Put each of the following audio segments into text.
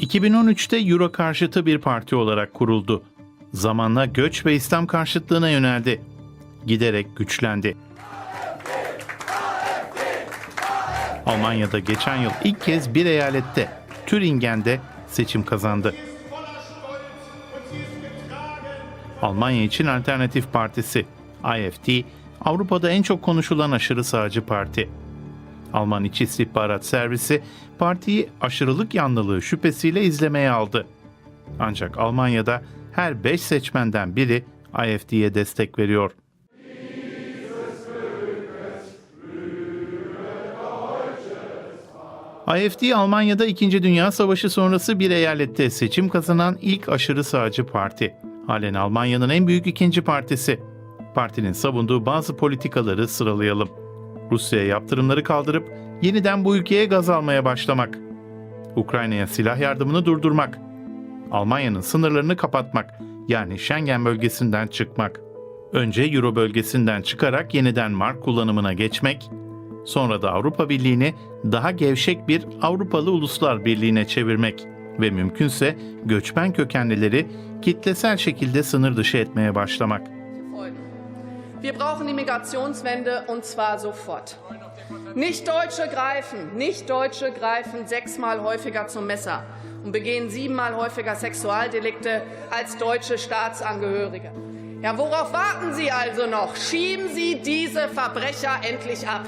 2013'te Euro karşıtı bir parti olarak kuruldu. Zamanla göç ve İslam karşıtlığına yöneldi. Giderek güçlendi. Almanya'da geçen yıl ilk kez bir eyalette, Türingen'de seçim kazandı. Almanya için Alternatif Partisi, AFD, Avrupa'da en çok konuşulan aşırı sağcı parti. Alman İç İstihbarat Servisi partiyi aşırılık yanlılığı şüphesiyle izlemeye aldı. Ancak Almanya'da her 5 seçmenden biri AFD'ye destek veriyor. AFD Almanya'da 2. Dünya Savaşı sonrası bir eyalette seçim kazanan ilk aşırı sağcı parti. Halen Almanya'nın en büyük ikinci partisi. Partinin savunduğu bazı politikaları sıralayalım. Rusya'ya yaptırımları kaldırıp yeniden bu ülkeye gaz almaya başlamak. Ukrayna'ya silah yardımını durdurmak. Almanya'nın sınırlarını kapatmak yani Schengen bölgesinden çıkmak. Önce Euro bölgesinden çıkarak yeniden mark kullanımına geçmek, sonra da Avrupa Birliği'ni daha gevşek bir Avrupalı Uluslar Birliği'ne çevirmek ve mümkünse göçmen kökenlileri kitlesel şekilde sınır dışı etmeye başlamak. Wir brauchen die Migrationswende und zwar sofort. Nicht Deutsche greifen, nicht Deutsche greifen sechsmal häufiger zum Messer und begehen siebenmal häufiger Sexualdelikte als deutsche Staatsangehörige. Ja, worauf warten Sie also noch? Schieben Sie diese Verbrecher endlich ab.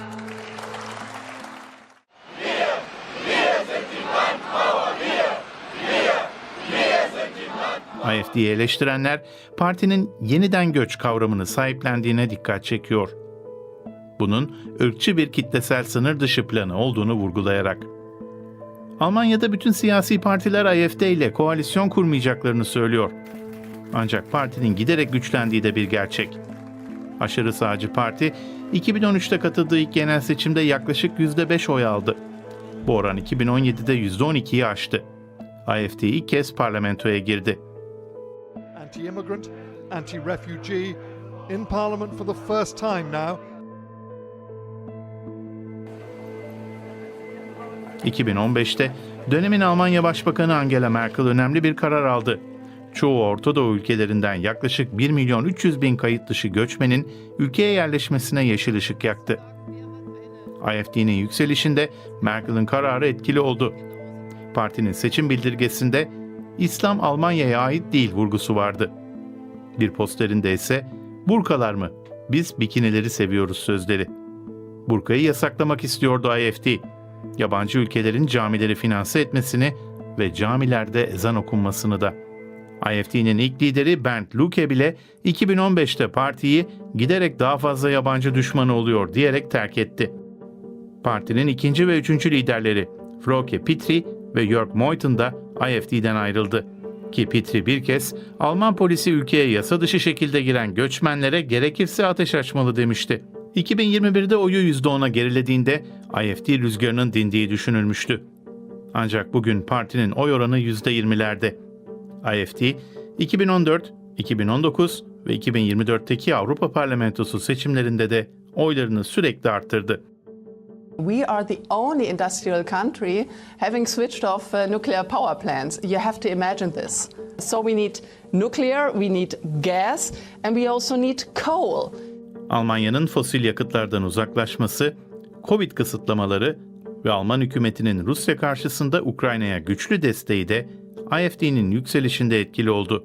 AFD'yi eleştirenler partinin yeniden göç kavramını sahiplendiğine dikkat çekiyor. Bunun ırkçı bir kitlesel sınır dışı planı olduğunu vurgulayarak. Almanya'da bütün siyasi partiler AFD ile koalisyon kurmayacaklarını söylüyor. Ancak partinin giderek güçlendiği de bir gerçek. Aşırı sağcı parti 2013'te katıldığı ilk genel seçimde yaklaşık %5 oy aldı. Bu oran 2017'de %12'yi aştı. AFD ilk kez parlamentoya girdi. Anti-immigrant, anti-refugee, in Parliament for the first time now. 2015'te dönemin Almanya Başbakanı Angela Merkel önemli bir karar aldı. Çoğu Orta Doğu ülkelerinden yaklaşık 1 milyon 300 bin kayıt dışı göçmenin ülkeye yerleşmesine yeşil ışık yaktı. AFD'nin yükselişinde Merkel'in kararı etkili oldu. Partinin seçim bildirgesinde İslam Almanya'ya ait değil vurgusu vardı. Bir posterinde ise burkalar mı? Biz bikinileri seviyoruz sözleri. Burkayı yasaklamak istiyordu AFD. Yabancı ülkelerin camileri finanse etmesini ve camilerde ezan okunmasını da. AFD'nin ilk lideri Bernd Lucke bile 2015'te partiyi giderek daha fazla yabancı düşmanı oluyor diyerek terk etti. Partinin ikinci ve üçüncü liderleri Frauke Petri ve Jörg Meuthen da AFD'den ayrıldı. Ki Petri bir kez Alman polisi ülkeye yasa dışı şekilde giren göçmenlere gerekirse ateş açmalı demişti. 2021'de oyu %10'a gerilediğinde AFD rüzgarının dindiği düşünülmüştü. Ancak bugün partinin oy oranı %20'lerde. AFD 2014, 2019 ve 2024'teki Avrupa Parlamentosu seçimlerinde de oylarını sürekli arttırdı. We are the only industrial country having switched off uh, nuclear power plants. You have to imagine this. So we need nuclear, we need gas, and we also need coal. Almanya'nın fosil yakıtlardan uzaklaşması, Covid kısıtlamaları ve Alman hükümetinin Rusya karşısında Ukrayna'ya güçlü desteği de AFD'nin yükselişinde etkili oldu.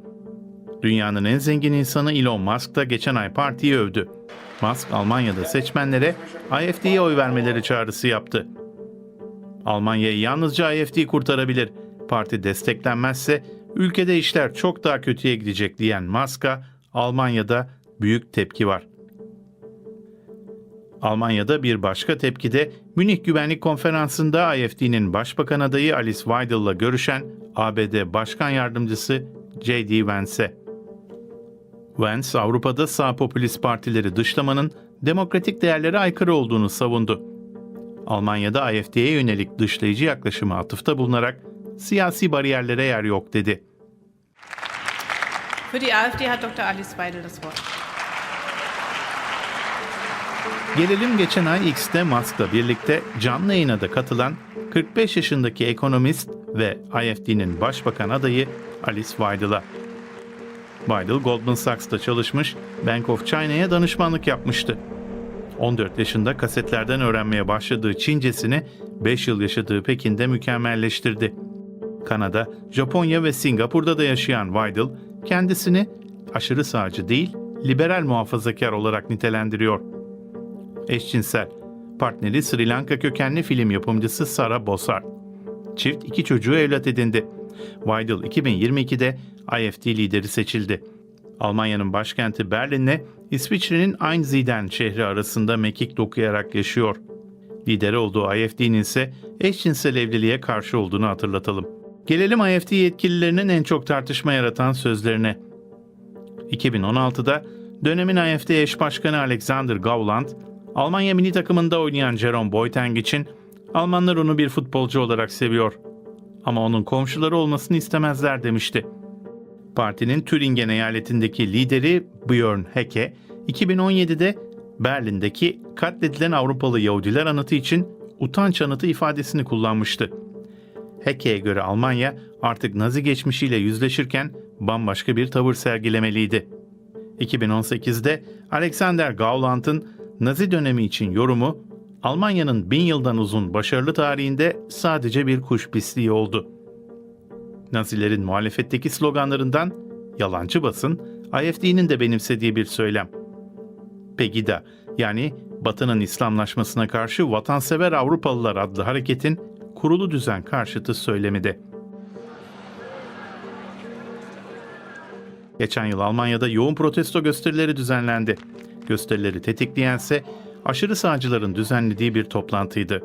Dünyanın en zengin insanı Elon Musk da geçen ay partiyi övdü. Musk, Almanya'da seçmenlere AFD'ye oy vermeleri çağrısı yaptı. Almanya'yı yalnızca AFD kurtarabilir. Parti desteklenmezse ülkede işler çok daha kötüye gidecek diyen Musk'a Almanya'da büyük tepki var. Almanya'da bir başka tepki de Münih Güvenlik Konferansı'nda AFD'nin başbakan adayı Alice Weidel'la görüşen ABD Başkan Yardımcısı J.D. Vance'e. Vance, Avrupa'da sağ popülist partileri dışlamanın demokratik değerlere aykırı olduğunu savundu. Almanya'da AFD'ye yönelik dışlayıcı yaklaşımı atıfta bulunarak siyasi bariyerlere yer yok dedi. Für die AfD hat Dr. Alice Weidel das Wort. Gelelim geçen ay X'te Musk'la birlikte canlı yayına da katılan 45 yaşındaki ekonomist ve AFD'nin başbakan adayı Alice Weidel Weidel Goldman Sachs'ta çalışmış, Bank of China'ya danışmanlık yapmıştı. 14 yaşında kasetlerden öğrenmeye başladığı Çincesini 5 yıl yaşadığı Pekin'de mükemmelleştirdi. Kanada, Japonya ve Singapur'da da yaşayan Weidel kendisini aşırı sağcı değil, liberal muhafazakar olarak nitelendiriyor. Eşcinsel, partneri Sri Lanka kökenli film yapımcısı Sara Bossart. Çift iki çocuğu evlat edindi. Weidel 2022'de AfD lideri seçildi. Almanya'nın başkenti Berlin'le İsviçre'nin Einsiedeln şehri arasında mekik dokuyarak yaşıyor. Lideri olduğu AfD'nin ise eşcinsel evliliğe karşı olduğunu hatırlatalım. Gelelim AfD yetkililerinin en çok tartışma yaratan sözlerine. 2016'da dönemin AfD eş başkanı Alexander Gauland, Almanya milli takımında oynayan Jerome Boateng için Almanlar onu bir futbolcu olarak seviyor. Ama onun komşuları olmasını istemezler demişti. Partinin Türingen eyaletindeki lideri Björn Hecke, 2017'de Berlin'deki katledilen Avrupalı Yahudiler anıtı için utanç anıtı ifadesini kullanmıştı. Hecke'ye göre Almanya artık Nazi geçmişiyle yüzleşirken bambaşka bir tavır sergilemeliydi. 2018'de Alexander Gauland'ın Nazi dönemi için yorumu Almanya'nın bin yıldan uzun başarılı tarihinde sadece bir kuş pisliği oldu. Nazilerin muhalefetteki sloganlarından yalancı basın, AFD'nin de benimsediği bir söylem. Pegida yani Batı'nın İslamlaşmasına karşı Vatansever Avrupalılar adlı hareketin kurulu düzen karşıtı söylemi de. Geçen yıl Almanya'da yoğun protesto gösterileri düzenlendi. Gösterileri tetikleyense aşırı sağcıların düzenlediği bir toplantıydı.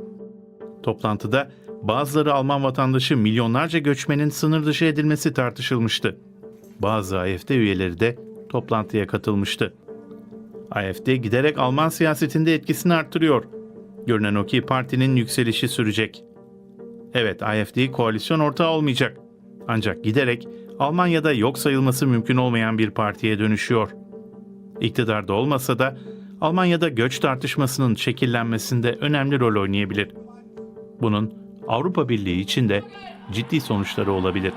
Toplantıda bazıları Alman vatandaşı milyonlarca göçmenin sınır dışı edilmesi tartışılmıştı. Bazı AFD üyeleri de toplantıya katılmıştı. AFD giderek Alman siyasetinde etkisini arttırıyor. Görünen o ki partinin yükselişi sürecek. Evet AFD koalisyon ortağı olmayacak. Ancak giderek Almanya'da yok sayılması mümkün olmayan bir partiye dönüşüyor. İktidarda olmasa da Almanya'da göç tartışmasının şekillenmesinde önemli rol oynayabilir. Bunun Avrupa Birliği için de ciddi sonuçları olabilir.